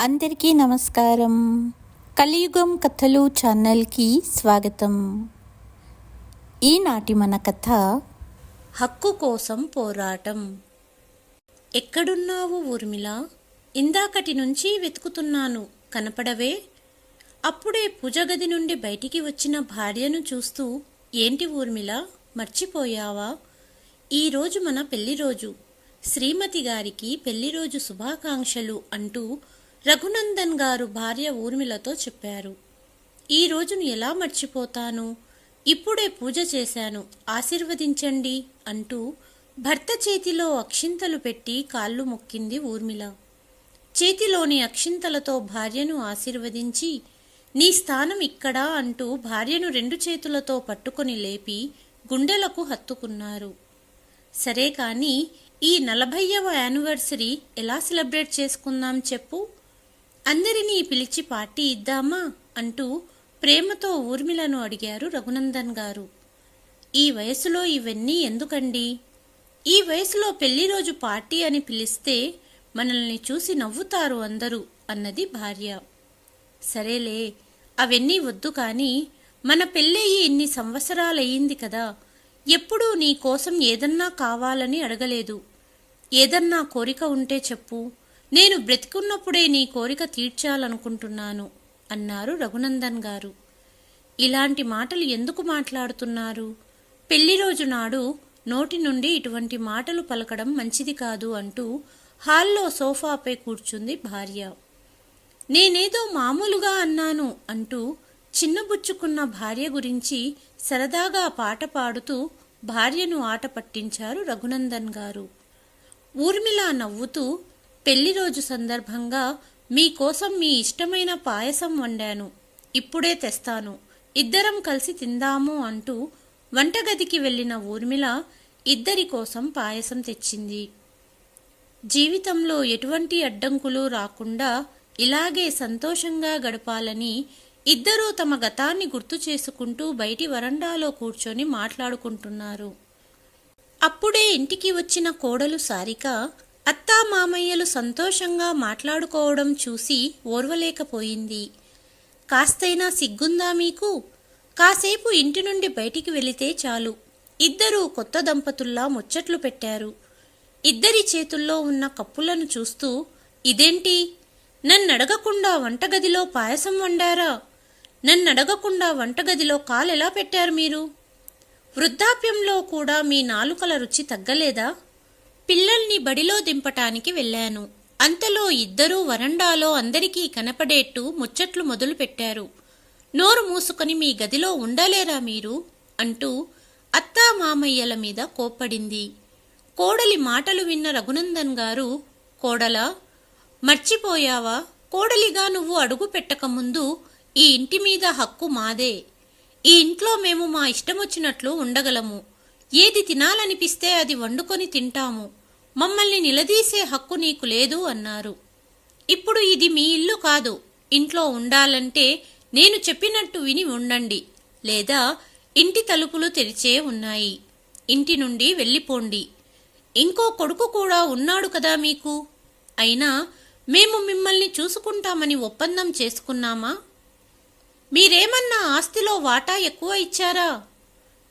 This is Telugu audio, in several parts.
అందరికీ నమస్కారం. కలియుగం కథలు ఛానల్కి స్వాగతం. ఈనాటి మన కథ హక్కు కోసం పోరాటం. ఎక్కడున్నావు ఊర్మిళ? ఇందాకటి నుంచి వెతుకుతున్నాను కనపడవే? అప్పుడే పూజగది నుండి బయటికి వచ్చిన భార్యను చూస్తూ ఏంటి ఊర్మిళ మర్చిపోయావా? ఈరోజు మన పెళ్ళి రోజు. శ్రీమతి గారికి పెళ్ళి రోజు శుభాకాంక్షలు అంటూ రఘునందన్ గారు భార్య ఊర్మిళతో చెప్పారు ఈ రోజును ఎలా మర్చిపోతాను? ఇప్పుడే పూజ చేశాను ఆశీర్వదించండి అంటూ భర్త చేతిలో అక్షింతలు పెట్టి కాళ్ళు మొక్కింది ఊర్మిళ. చేతిలోని అక్షింతలతో భార్యను ఆశీర్వదించి నీ స్థానం ఇక్కడా అంటూ భార్యను రెండు చేతులతో పట్టుకొని లేపి గుండెలకు హత్తుకున్నారు. సరే కానీ ఈ నలభైవ యానివర్సరీ ఎలా సెలబ్రేట్ చేసుకుందాం చెప్పు? అందరినీ పిలిచి పార్టీ ఇద్దామా అంటూ ప్రేమతో ఊర్మిళను అడిగారు రఘునందన్ గారు. ఈ వయసులో ఇవన్నీ ఎందుకండి? ఈ వయసులో పెళ్ళి రోజు పార్టీ అని పిలిస్తే మనల్ని చూసి నవ్వుతారు అందరూ అన్నది భార్య. సరేలే అవన్నీ వద్దు కానీ మన పెళ్ళయి ఇన్ని సంవత్సరాలయ్యింది కదా ఎప్పుడూ నీ కోసం ఏదన్నా కావాలని అడగలేదు. ఏదన్నా కోరిక ఉంటే చెప్పు. నేను బ్రతికున్నప్పుడే నీ కోరిక తీర్చాలనుకుంటున్నాను అన్నారు రఘునందన్ గారు. ఇలాంటి మాటలు ఎందుకు మాట్లాడుతున్నారు? పెళ్ళి రోజు నాడు నోటి నుండి ఇటువంటి మాటలు పలకడం మంచిది కాదు అంటూ హాల్లో సోఫాపై కూర్చుంది భార్య. నేనేదో మామూలుగా అన్నాను అంటూ చిన్నబుచ్చుకున్న భార్య గురించి సరదాగా పాట పాడుతూ భార్యను ఆట పట్టించారు రఘునందన్ గారు. ఊర్మిళ నవ్వుతూ పెళ్ళి రోజు సందర్భంగా మీకోసం మీ ఇష్టమైన పాయసం వండాను. ఇప్పుడే తెస్తాను. ఇద్దరం కలిసి తిందాము అంటూ వంటగదికి వెళ్ళిన ఊర్మిళ ఇద్దరి కోసం పాయసం తెచ్చింది. జీవితంలో ఎటువంటి అడ్డంకులు రాకుండా ఇలాగే సంతోషంగా గడపాలని ఇద్దరూ తమ గతాన్ని గుర్తు చేసుకుంటూ బయటి వరండాలో కూర్చొని మాట్లాడుకుంటున్నారు. అప్పుడే ఇంటికి వచ్చిన కోడలు సారిక అత్తా మామయ్యలు సంతోషంగా మాట్లాడుకోవడం చూసి ఓర్వలేకపోయింది. కాస్తైనా సిగ్గుందా మీకు? కాసేపు ఇంటి నుండి బయటికి వెళితే చాలు. ఇద్దరూ కొత్త దంపతుల్లా ముచ్చట్లు పెట్టారు. ఇద్దరి చేతుల్లో ఉన్న కప్పులను చూస్తూ ఇదేంటి? నన్నడగకుండా వంటగదిలో పాయసం వండారా? నన్నడగకుండా వంటగదిలో కాలెలా పెట్టారు మీరు? వృద్ధాప్యంలో కూడా మీ నాలుకల రుచి తగ్గలేదా? పిల్లల్ని బడిలో దింపటానికి వెళ్ళాను. అంతలో ఇద్దరూ వరండాలో అందరికీ కనపడేట్టు ముచ్చట్లు మొదలుపెట్టారు. నోరు మూసుకొని మీ గదిలో ఉండలేరా మీరు? అంటూ అత్తా మామయ్యల మీద కోప్పడింది. కోడలి మాటలు విన్న రఘునందన్ గారు కోడలా మర్చిపోయావా? కోడలిగా నువ్వు అడుగు పెట్టకముందు ఈ ఇంటి మీద హక్కు మాదే. ఈ ఇంట్లో మేము మా ఇష్టమొచ్చినట్లు ఉండగలము. ఏది తినాలనిపిస్తే అది వండుకొని తింటాము. మమ్మల్ని నిలదీసే హక్కు నీకు లేదు అన్నారు. ఇప్పుడు ఇది మీ ఇల్లు కాదు. ఇంట్లో ఉండాలంటే నేను చెప్పినట్టు విని ఉండండి. లేదా ఇంటి తలుపులు తెరిచే ఉన్నాయి. ఇంటి నుండి వెళ్ళిపోండి. ఇంకో కొడుకు కూడా ఉన్నాడు కదా మీకు? అయినా మేము మిమ్మల్ని చూసుకుంటామని ఒప్పందం చేసుకున్నామా? మీరేమన్నా ఆస్తిలో వాటా ఎక్కువ ఇచ్చారా?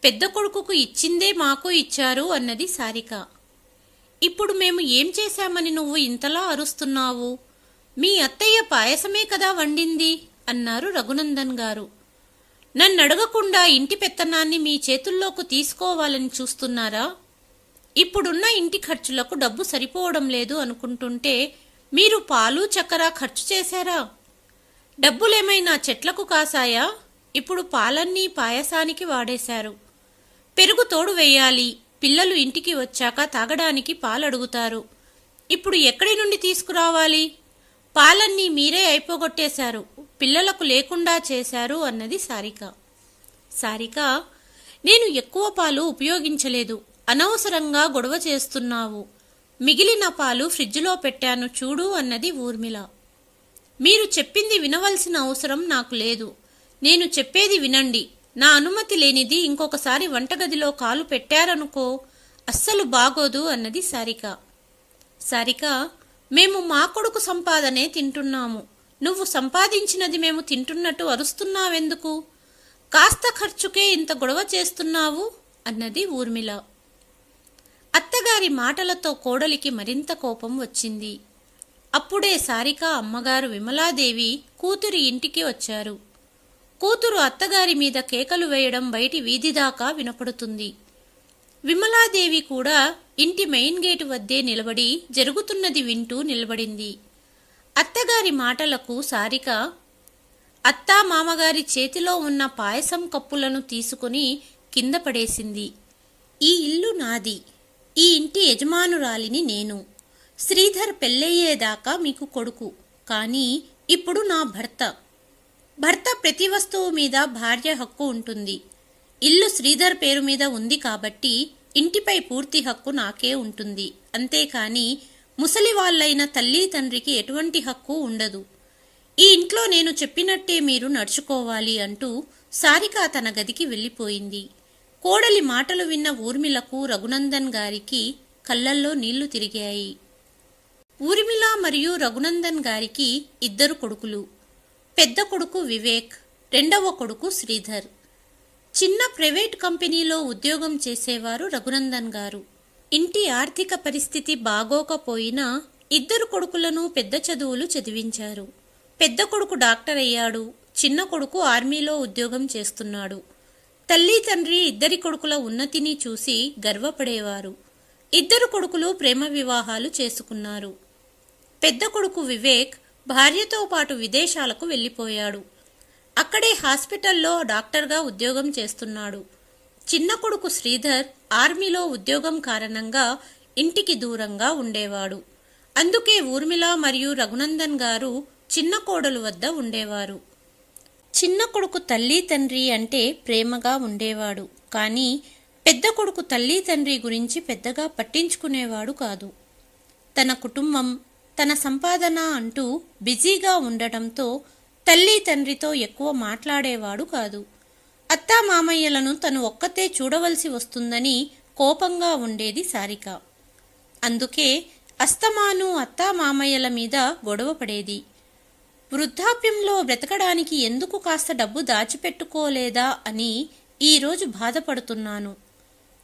పెద్ద కొడుకుకు ఇచ్చిందే మాకు ఇచ్చారు అన్నది సారిక. ఇప్పుడు మేము ఏం చేశామని నువ్వు ఇంతలా అరుస్తున్నావు? మీ అత్తయ్య పాయసమే కదా వండింది? అన్నారు రఘునందన్ గారు. నన్నడగకుండా ఇంటి పెత్తనాన్ని మీ చేతుల్లోకి తీసుకోవాలని చూస్తున్నారా? ఇప్పుడున్న ఇంటి ఖర్చులకు డబ్బు సరిపోవడం లేదు అనుకుంటుంటే మీరు పాలు చక్కెర ఖర్చు చేశారా? డబ్బులేమైనా చెట్లకు కాసాయా? ఇప్పుడు పాలన్నీ పాయసానికి వాడేశారు. పెరుగు తోడు వేయాలి పిల్లలు ఇంటికి వచ్చాక తాగడానికి పాలడుగుతారు. ఇప్పుడు ఎక్కడి నుండి తీసుకురావాలి? పాలన్నీ మీరే అయిపోగొట్టేశారు. పిల్లలకు లేకుండా చేశారు అన్నది సారిక. సారిక నేను ఎక్కువ పాలు ఉపయోగించలేదు. అనవసరంగా గొడవ చేస్తున్నావు. మిగిలిన పాలు ఫ్రిడ్జ్లో పెట్టాను చూడు అన్నది ఊర్మిళ. మీరు చెప్పింది వినవలసిన అవసరం నాకు లేదు. నేను చెప్పేది వినండి. నా అనుమతి లేనిది ఇంకొకసారి వంటగదిలో కాలు పెట్టారనుకో అస్సలు బాగోదు అన్నది సారిక. సారిక మేము మా కొడుకు సంపాదనే తింటున్నాము. నువ్వు సంపాదించినది మేము తింటున్నట్టు అరుస్తున్నావెందుకు? కాస్త ఖర్చుకే ఇంత గొడవ చేస్తున్నావు అన్నది ఊర్మిళ. అత్తగారి మాటలతో కోడలికి మరింత కోపం వచ్చింది. అప్పుడే సారిక అమ్మగారు విమలాదేవి కూతురి ఇంటికి వచ్చారు. కూతురు అత్తగారి మీద కేకలు వేయడం బయటి వీధి దాకా వినపడుతుంది. విమలాదేవి కూడా ఇంటి మెయిన్ గేటు వద్దే నిలబడి జరుగుతున్నది వింటూ నిలబడింది. అత్తగారి మాటలకు సారిక అత్తా మామగారి చేతిలో ఉన్న పాయసం కప్పులను తీసుకుని కింద పడేసింది. ఈ ఇల్లు నాది. ఈ ఇంటి యజమానురాలిని నేను. శ్రీధర్ పెళ్ళయ్యేదాకా మీకు కొడుకు. కానీ ఇప్పుడు నా భర్త. భర్త ప్రతి వస్తువు మీద భార్య హక్కు ఉంటుంది. ఇల్లు శ్రీధర్ పేరు మీద ఉంది కాబట్టి ఇంటిపై పూర్తి హక్కు నాకే ఉంటుంది. అంతేకాని ముసలి వాళ్ళైన తల్లి తండ్రికి ఎటువంటి హక్కు ఉండదు. ఈ ఇంట్లో నేను చెప్పినట్టే మీరు నడుచుకోవాలి అంటూ సారిక తన గదికి వెళ్ళిపోయింది. కోడలి మాటలు విన్న ఊర్మిళకు రఘునందన్ గారికి కళ్ళల్లో నీళ్ళు తిరిగాయి. ఊర్మిళ మరియు రఘునందన్ గారికి ఇద్దరు కొడుకులు. పెద్ద కొడుకు వివేక్ రెండవ కొడుకు శ్రీధర్. చిన్న ప్రైవేట్ కంపెనీలో ఉద్యోగం చేసేవారు రఘునందన్ గారు. ఇంటి ఆర్థిక పరిస్థితి బాగోకపోయినా ఇద్దరు కొడుకులను పెద్ద చదువులు చదివించారు. పెద్ద కొడుకు డాక్టర్ అయ్యాడు చిన్న కొడుకు ఆర్మీలో ఉద్యోగం చేస్తున్నాడు. తల్లి తండ్రి ఇద్దరి కొడుకుల ఉన్నతిని చూసి గర్వపడేవారు. ఇద్దరు కొడుకులు ప్రేమ వివాహాలు చేసుకున్నారు. పెద్ద కొడుకు వివేక్ భార్యతో పాటు విదేశాలకు వెళ్ళిపోయాడు. అక్కడే హాస్పిటల్లో డాక్టర్గా ఉద్యోగం చేస్తున్నాడు. చిన్న కొడుకు శ్రీధర్ ఆర్మీలో ఉద్యోగం కారణంగా ఇంటికి దూరంగా ఉండేవాడు. అందుకే ఊర్మిళ మరియు రఘునందన్ గారు చిన్న కోడలు వద్ద ఉండేవారు. చిన్న కొడుకు తల్లి తండ్రి అంటే ప్రేమగా ఉండేవాడు కానీ పెద్ద కొడుకు తల్లి తండ్రి గురించి పెద్దగా పట్టించుకునేవాడు కాదు. తన కుటుంబం తన సంపాదన అంటూ బిజీగా ఉండటంతో తల్లి తండ్రితో ఎక్కువ మాట్లాడేవాడు కాదు. అత్తా మామయ్యలను తను ఒక్కతే చూడవలసి వస్తుందని కోపంగా ఉండేది సారిక. అందుకే అస్తమాను అత్తా మామయ్యల మీద గొడవ పడేది. వృద్ధాప్యంలో బ్రతకడానికి ఎందుకు కాస్త డబ్బు దాచిపెట్టుకోలేదా అని ఈరోజు బాధపడుతున్నాను.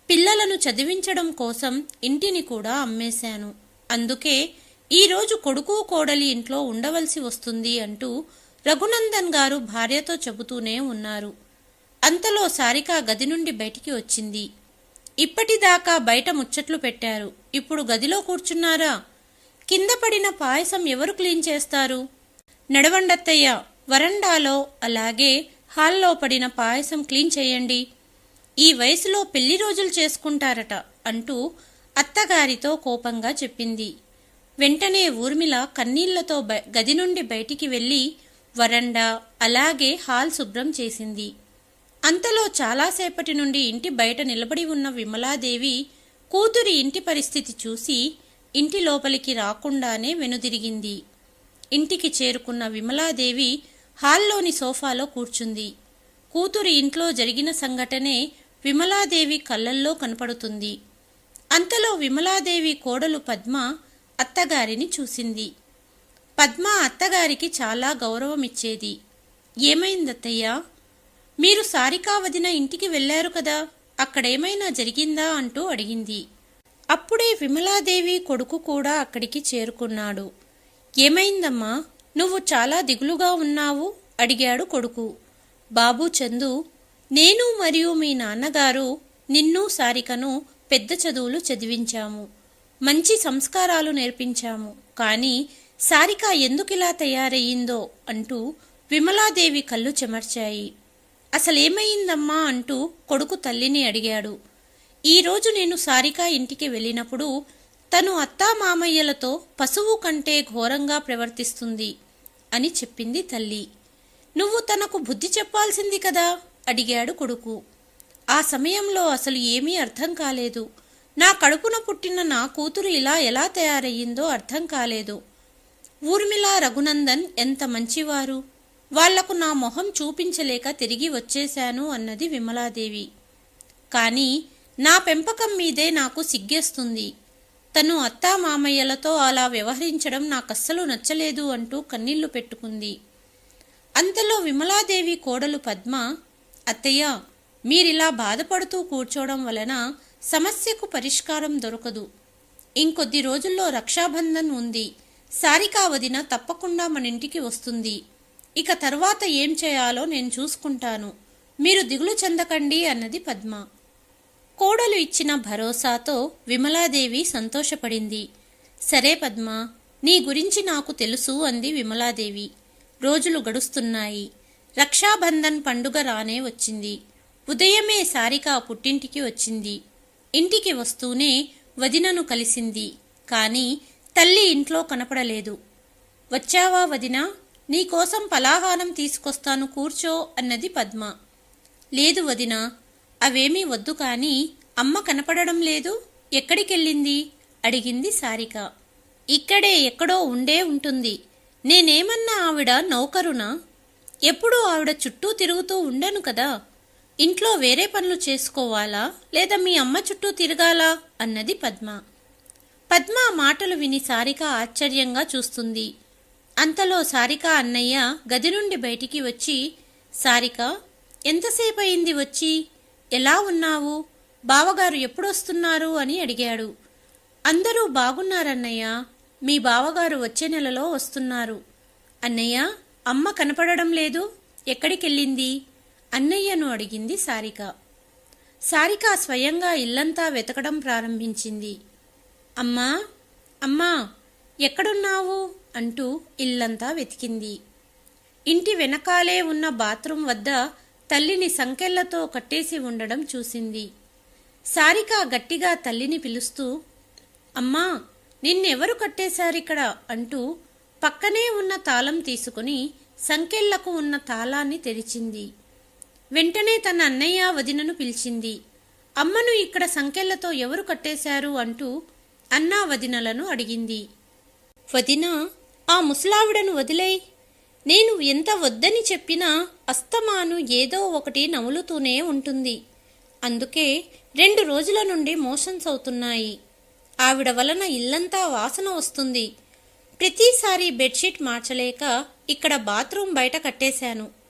పిల్లలను చదివించడం కోసం ఇంటిని కూడా అమ్మేశాను. అందుకే ఈరోజు కొడుకు కోడలి ఇంట్లో ఉండవలసి వస్తుంది అంటూ రఘునందన్ గారు భార్యతో చెబుతూనే ఉన్నారు. అంతలో సారిక గది నుండి బయటికి వచ్చింది. ఇప్పటిదాకా బయట ముచ్చట్లు పెట్టారు. ఇప్పుడు గదిలో కూర్చున్నారా? కింద పడిన పాయసం ఎవరు క్లీన్ చేస్తారు? నడవండత్తయ్య వరండాలో అలాగే హాల్లో పడిన పాయసం క్లీన్ చేయండి. ఈ వయసులో పెళ్ళి రోజులు చేసుకుంటారట అంటూ అత్తగారితో కోపంగా చెప్పింది. వెంటనే ఊర్మిళ కన్నీళ్ళతో గది నుండి బయటికి వెళ్ళి వరండా అలాగే హాల్ శుభ్రం చేసింది. అంతలో చాలాసేపటి నుండి ఇంటి బయట నిలబడి ఉన్న విమలాదేవి కూతురి ఇంటి పరిస్థితి చూసి ఇంటి లోపలికి రాకుండానే వెనుదిరిగింది. ఇంటికి చేరుకున్న విమలాదేవి హాల్లోని సోఫాలో కూర్చుంది. కూతురి ఇంట్లో జరిగిన సంఘటనే విమలాదేవి కళ్ళల్లో కనపడుతుంది. అంతలో విమలాదేవి కోడలు పద్మ అత్తగారిని చూసింది. పద్మ అత్తగారికి చాలా గౌరవమిచ్చేది. ఏమైందత్తయ్యా? మీరు సారికా వదిన ఇంటికి వెళ్ళారు కదా అక్కడేమైనా జరిగిందా అంటూ అడిగింది. అప్పుడే విమలాదేవి కొడుకు కూడా అక్కడికి చేరుకున్నాడు. ఏమైందమ్మా? నువ్వు చాలా దిగులుగా ఉన్నావు? అడిగాడు కొడుకు. బాబు చందు నేను మరియు మీ నాన్నగారు నిన్ను సారికను పెద్ద చదువులు చదివించాము. మంచి సంస్కారాలు నేర్పించాము. కానీ సారిక ఎందుకిలా తయారయ్యిందో అంటూ విమలాదేవి కళ్ళు చెమర్చాయి. అసలేమైందమ్మా అంటూ కొడుకు తల్లిని అడిగాడు. ఈరోజు నేను సారిక ఇంటికి వెళ్ళినప్పుడు తను అత్తా మామయ్యలతో పశువు కంటే ఘోరంగా ప్రవర్తిస్తుంది అని చెప్పింది తల్లి. నువ్వు తనకు బుద్ధి చెప్పాల్సింది కదా? అడిగాడు కొడుకు. ఆ సమయంలో అసలు ఏమీ అర్థం కాలేదు. నా కడుపున పుట్టిన నా కూతురు ఇలా ఎలా తయారయ్యిందో అర్థం కాలేదు. ఊర్మిళ రఘునందన్ ఎంత మంచివారు. వాళ్ళకు నా మొహం చూపించలేక తిరిగి వచ్చేశాను అన్నది విమలాదేవి. కానీ నా పెంపకం మీదే నాకు సిగ్గేస్తుంది. తను అత్తా మామయ్యలతో అలా వ్యవహరించడం నాకస్సలు నచ్చలేదు అంటూ కన్నీళ్ళు పెట్టుకుంది. అంతలో విమలాదేవి కోడలు పద్మ అత్తయ్య మీరిలా బాధపడుతూ కూర్చోవడం వలన సమస్యకు పరిష్కారం దొరకదు. ఇంకొద్ది రోజుల్లో రక్షాబంధన్ ఉంది. సారికా వదిన తప్పకుండా మన ఇంటికి వస్తుంది. ఇక తర్వాత ఏం చేయాలో నేను చూసుకుంటాను. మీరు దిగులు చెందకండి అన్నది పద్మ. కోడలు ఇచ్చిన భరోసాతో విమలాదేవి సంతోషపడింది. సరే పద్మ నీ గురించి నాకు తెలుసు అంది విమలాదేవి. రోజులు గడుస్తున్నాయి. రక్షాబంధన్ పండుగ రానే వచ్చింది. ఉదయమే సారిక పుట్టింటికి వచ్చింది. ఇంటికి వస్తూనే వదినను కలిసింది. కాని తల్లి ఇంట్లో కనపడలేదు. వచ్చావా వదిన? నీకోసం పలాహారం తీసుకొస్తాను కూర్చో అన్నది పద్మ. లేదు వదినా అవేమీ వద్దు కాని అమ్మ కనపడడం లేదు. ఎక్కడికెళ్ళింది? అడిగింది సారిక. ఇక్కడే ఎక్కడో ఉండే ఉంటుంది. నేనేమన్నా ఆవిడ నౌకరునా? ఎప్పుడూ ఆవిడ చుట్టూ తిరుగుతూ ఉండను కదా. ఇంట్లో వేరే పనులు చేసుకోవాలా? లేదా మీ అమ్మ చుట్టూ తిరగాలా? అన్నది పద్మ. పద్మ మాటలు విని సారిక ఆశ్చర్యంగా చూస్తుంది. అంతలో సారిక అన్నయ్య గది నుండి బయటికి వచ్చి సారిక ఎంతసేపు అయింది వచ్చి? ఎలా ఉన్నావు? బావగారు ఎప్పుడొస్తున్నారు? అని అడిగాడు. అందరూ బాగున్నారన్నయ్య. మీ బావగారు వచ్చే నెలలో వస్తున్నారు. అన్నయ్య అమ్మ కనపడడం లేదు? ఎక్కడికెళ్ళింది? అన్నయ్యను అడిగింది సారిక. సారిక స్వయంగా ఇల్లంతా వెతకడం ప్రారంభించింది. అమ్మా అమ్మా ఎక్కడున్నావు? అంటూ ఇల్లంతా వెతికింది. ఇంటి వెనకాలే ఉన్న బాత్రూం వద్ద తల్లిని సంకెళ్ళతో కట్టేసి ఉండడం చూసింది. సారిక గట్టిగా తల్లిని పిలుస్తూ అమ్మా నిన్నెవరు కట్టేశారిక్కడ? అంటూ పక్కనే ఉన్న తాళం తీసుకుని సంకెళ్ళకు ఉన్న తాళాన్ని తెరిచింది. వెంటనే తన అన్నయ్య వదినను పిలిచింది. అమ్మను ఇక్కడ సంకెళ్ళతో ఎవరు కట్టేశారు? అంటూ అన్నా వదినలను అడిగింది. వదిన ఆ ముసలావిడను వదిలేయ్. నేను ఎంత వద్దని చెప్పినా అస్తమాను ఏదో ఒకటి నములుతూనే ఉంటుంది. అందుకే రెండు రోజుల నుండి మోషన్స్ అవుతున్నాయి ఆవిడ వలన ఇల్లంతా వాసన వస్తుంది. ప్రతిసారి బెడ్షీట్ మార్చలేక ఇక్కడ బాత్రూం బయట కట్టేశాను.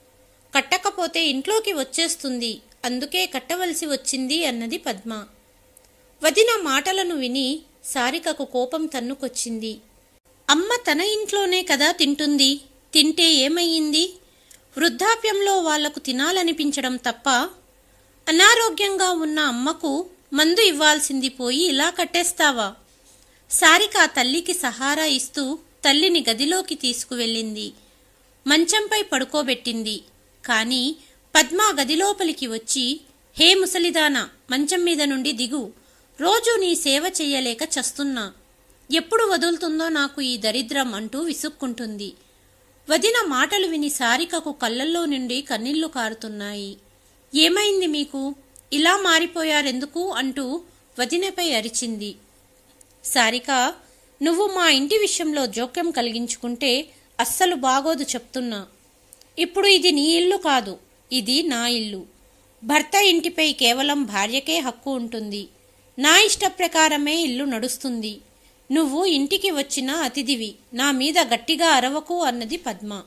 కట్టకపోతే ఇంట్లోకి వచ్చేస్తుంది. అందుకే కట్టవలసి వచ్చింది అన్నది పద్మ. వదిన మాటలను విని సారికకు కోపం తన్నుకొచ్చింది. అమ్మ తన ఇంట్లోనే కదా తింటుంది. తింటే ఏమయ్యింది? వృద్ధాప్యంలో వాళ్ళకు తినాలనిపించడం తప్ప అనారోగ్యంగా ఉన్న అమ్మకు మందు ఇవ్వాల్సింది పోయి ఇలా కట్టేస్తావా? సారిక తల్లికి సహారా ఇస్తూ తల్లిని గదిలోకి తీసుకువెళ్ళింది. మంచంపై పడుకోబెట్టింది. కాని పద్మ గదిలోపలికి వచ్చి హే ముసలిదానా మంచం మీద నుండి దిగు. రోజూ నీ సేవ చెయ్యలేక చస్తున్నా. ఎప్పుడు వదులుతుందో నాకు ఈ దరిద్రం అంటూ విసుక్కుంటుంది. వదిన మాటలు విని సారికకు కళ్ళల్లో నుండి కన్నీళ్ళు కారుతున్నాయి. ఏమైంది మీకు? ఇలా మారిపోయారెందుకు? అంటూ వదినపై అరిచింది. సారిక నువ్వు మా ఇంటి విషయంలో జోక్యం కలిగించుకుంటే అస్సలు బాగోదు చెప్తున్నా. ఇప్పుడు ఇది నీ ఇల్లు కాదు ఇది నా ఇల్లు. భర్త ఇంటిపై కేవలం భార్యకే హక్కు ఉంటుంది. నా ఇష్ట ప్రకారమే ఇల్లు నడుస్తుంది. నువ్వు ఇంటికి వచ్చిన అతిథివి నా మీద గట్టిగా అరవకు అన్నది పద్మ.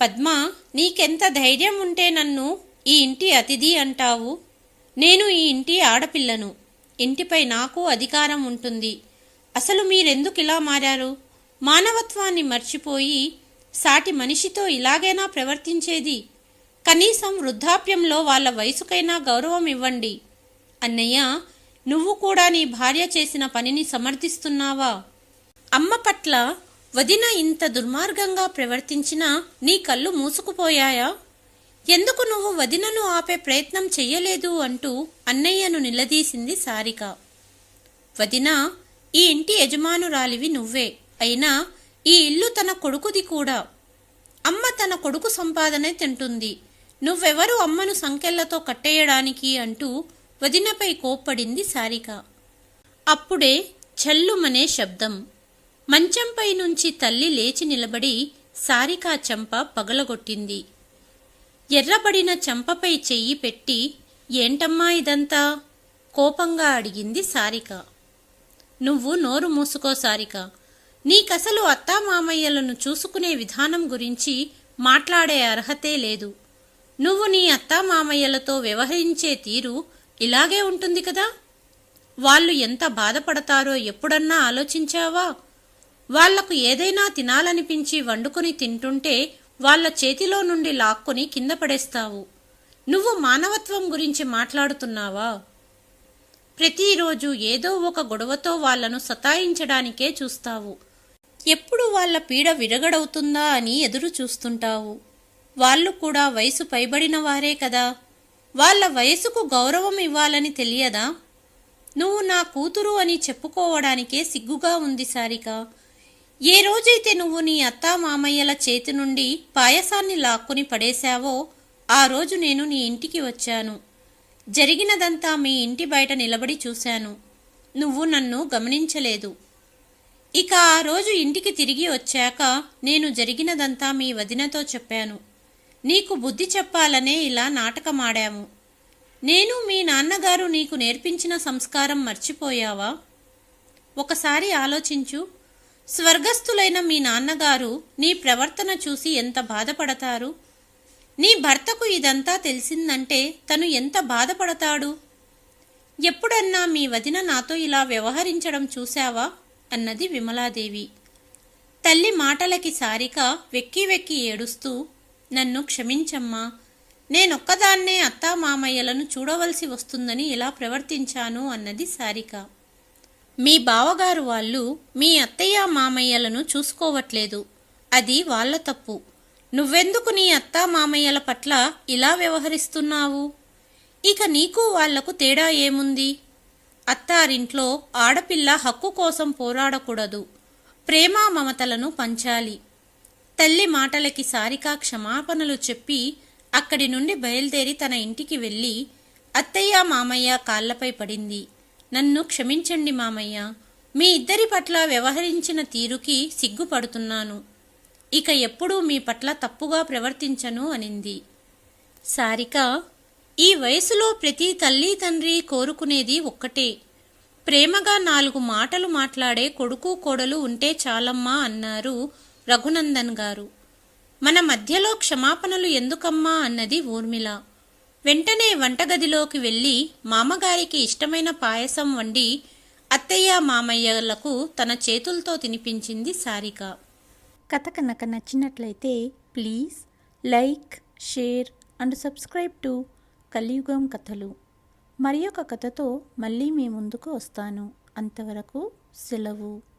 పద్మ నీకెంత ధైర్యం ఉంటే నన్ను ఈ ఇంటి అతిథి అంటావు? నేను ఈ ఇంటి ఆడపిల్లను. ఇంటిపై నాకు అధికారం ఉంటుంది. అసలు మీరెందుకు ఇలా మారారు? మానవత్వాన్ని మర్చిపోయి సాటి మనిషితో ఇలాగైనా ప్రవర్తించేది? కనీసం వృద్ధాప్యంలో వాళ్ళ వయసుకైనా గౌరవం ఇవ్వండి. అన్నయ్య నువ్వు కూడా నీ భార్య చేసిన పనిని సమర్థిస్తున్నావా? అమ్మ పట్ల వదిన ఇంత దుర్మార్గంగా ప్రవర్తించినా నీ కళ్ళు మూసుకుపోయాయా? ఎందుకు నువ్వు వదినను ఆపే ప్రయత్నం చెయ్యలేదు అంటూ అన్నయ్యను నిలదీసింది సారిక. వదిన ఈ ఇంటి యజమానురాలివి నువ్వే. అయినా ఈ ఇల్లు తన కొడుకుది కూడా. అమ్మ తన కొడుకు సంపాదనే తింటుంది. నువ్వెవరు అమ్మను సంకెళ్ళతో కట్టేయడానికి అంటూ వదినపై కోప్పడింది సారిక. అప్పుడే చల్లుమనే శబ్దం. మంచంపై నుంచి తల్లి లేచి నిలబడి సారికా చెంప పగలగొట్టింది. ఎర్రబడిన చెంపపై చెయ్యి పెట్టి ఏంటమ్మా ఇదంతా? కోపంగా అడిగింది సారిక. నువ్వు నోరు మూసుకో సారిక. నీకసలు అత్తామామయ్యలను చూసుకునే విధానం గురించి మాట్లాడే అర్హతే లేదు. నువ్వు నీ అత్తామామయ్యలతో వ్యవహరించే తీరు ఇలాగే ఉంటుంది కదా? వాళ్ళు ఎంత బాధపడతారో ఎప్పుడన్నా ఆలోచించావా? వాళ్ళకు ఏదైనా తినాలనిపించి వండుకొని తింటుంటే వాళ్ళ చేతిలో నుండి లాక్కొని కింద పడేస్తావు. నువ్వు మానవత్వం గురించి మాట్లాడుతున్నావా? ప్రతిరోజు ఏదో ఒక గొడవతో వాళ్ళను సతాయించడానికే చూస్తావు. ఎప్పుడు వాళ్ళ పీడ విరగడవుతుందా అని ఎదురు చూస్తుంటావు. వాళ్ళు కూడా వయసు పైబడిన వారే కదా. వాళ్ళ వయసుకు గౌరవం ఇవ్వాలని తెలియదా? నువ్వు నా కూతురు అని చెప్పుకోవడానికే సిగ్గుగా ఉంది సారిక. ఏ రోజైతే నువ్వు నీ అత్తా మామయ్యల చేతి నుండి పాయసాన్ని లాక్కుని పడేశావో ఆ రోజు నేను నీ ఇంటికి వచ్చాను. జరిగినదంతా మీ ఇంటి బయట నిలబడి చూశాను. నువ్వు నన్ను గమనించలేదు. ఇక ఆ రోజు ఇంటికి తిరిగి వచ్చాక నేను జరిగినదంతా మీ వదినతో చెప్పాను. నీకు బుద్ధి చెప్పాలనే ఇలా నాటకమాడాము. నేను మీ నాన్నగారు నీకు నేర్పించిన సంస్కారం మర్చిపోయావా? ఒకసారి ఆలోచించు. స్వర్గస్థులైన మీ నాన్నగారు నీ ప్రవర్తన చూసి ఎంత బాధపడతారు? నీ భర్తకు ఇదంతా తెలిసిందంటే తను ఎంత బాధపడతాడు? ఎప్పుడన్నా మీ వదిన నాతో ఇలా వ్యవహరించడం చూశావా? అన్నది విమలాదేవి. తల్లి మాటలకి సారిక వెక్కి వెక్కి ఏడుస్తూ నన్ను క్షమించమ్మా నేనొక్కదాన్నే అత్తా మామయ్యలను చూడవలసి వస్తుందని ఇలా ప్రవర్తించాను అన్నది సారిక. మీ బావగారు వాళ్ళు మీ అత్తయ్య మామయ్యలను చూసుకోవట్లేదు. అది వాళ్ళ తప్పు. నువ్వెందుకు నీ అత్తా మామయ్యల పట్ల ఇలా వ్యవహరిస్తున్నావు? ఇక నీకు వాళ్ళకు తేడా ఏముంది? అత్తారింట్లో ఆడపిల్ల హక్కు కోసం పోరాడకూడదు. ప్రేమ మమతలను పంచాలి. తల్లి మాటలకి సారిక క్షమాపణలు చెప్పి అక్కడి నుండి బయలుదేరి తన ఇంటికి వెళ్ళి అత్తయ్య మామయ్య కాళ్ళపై పడింది. నన్ను క్షమించండి మామయ్య. మీ ఇద్దరి పట్ల వ్యవహరించిన తీరుకి సిగ్గుపడుతున్నాను. ఇక ఎప్పుడూ మీ పట్ల తప్పుగా ప్రవర్తించను అనింది. సారిక ఈ వయసులో ప్రతి తల్లి తండ్రి కోరుకునేది ఒక్కటే. ప్రేమగా నాలుగు మాటలు మాట్లాడే కొడుకు కోడలు ఉంటే చాలమ్మా అన్నారు రఘునందన్ గారు. మన మధ్యలో క్షమాపణలు ఎందుకమ్మా అన్నది ఊర్మిళ. వెంటనే వంటగదిలోకి వెళ్ళి మామగారికి ఇష్టమైన పాయసం వండి అత్తయ్య మామయ్యలకు తన చేతులతో తినిపించింది సారిక. కథ కనుక నచ్చినట్లయితే please like share and subscribe to Kaliyugam కథలు. మరి ఒక కథతో మళ్ళీ మీ ముందుకు వస్తాను. అంతవరకు సెలవు.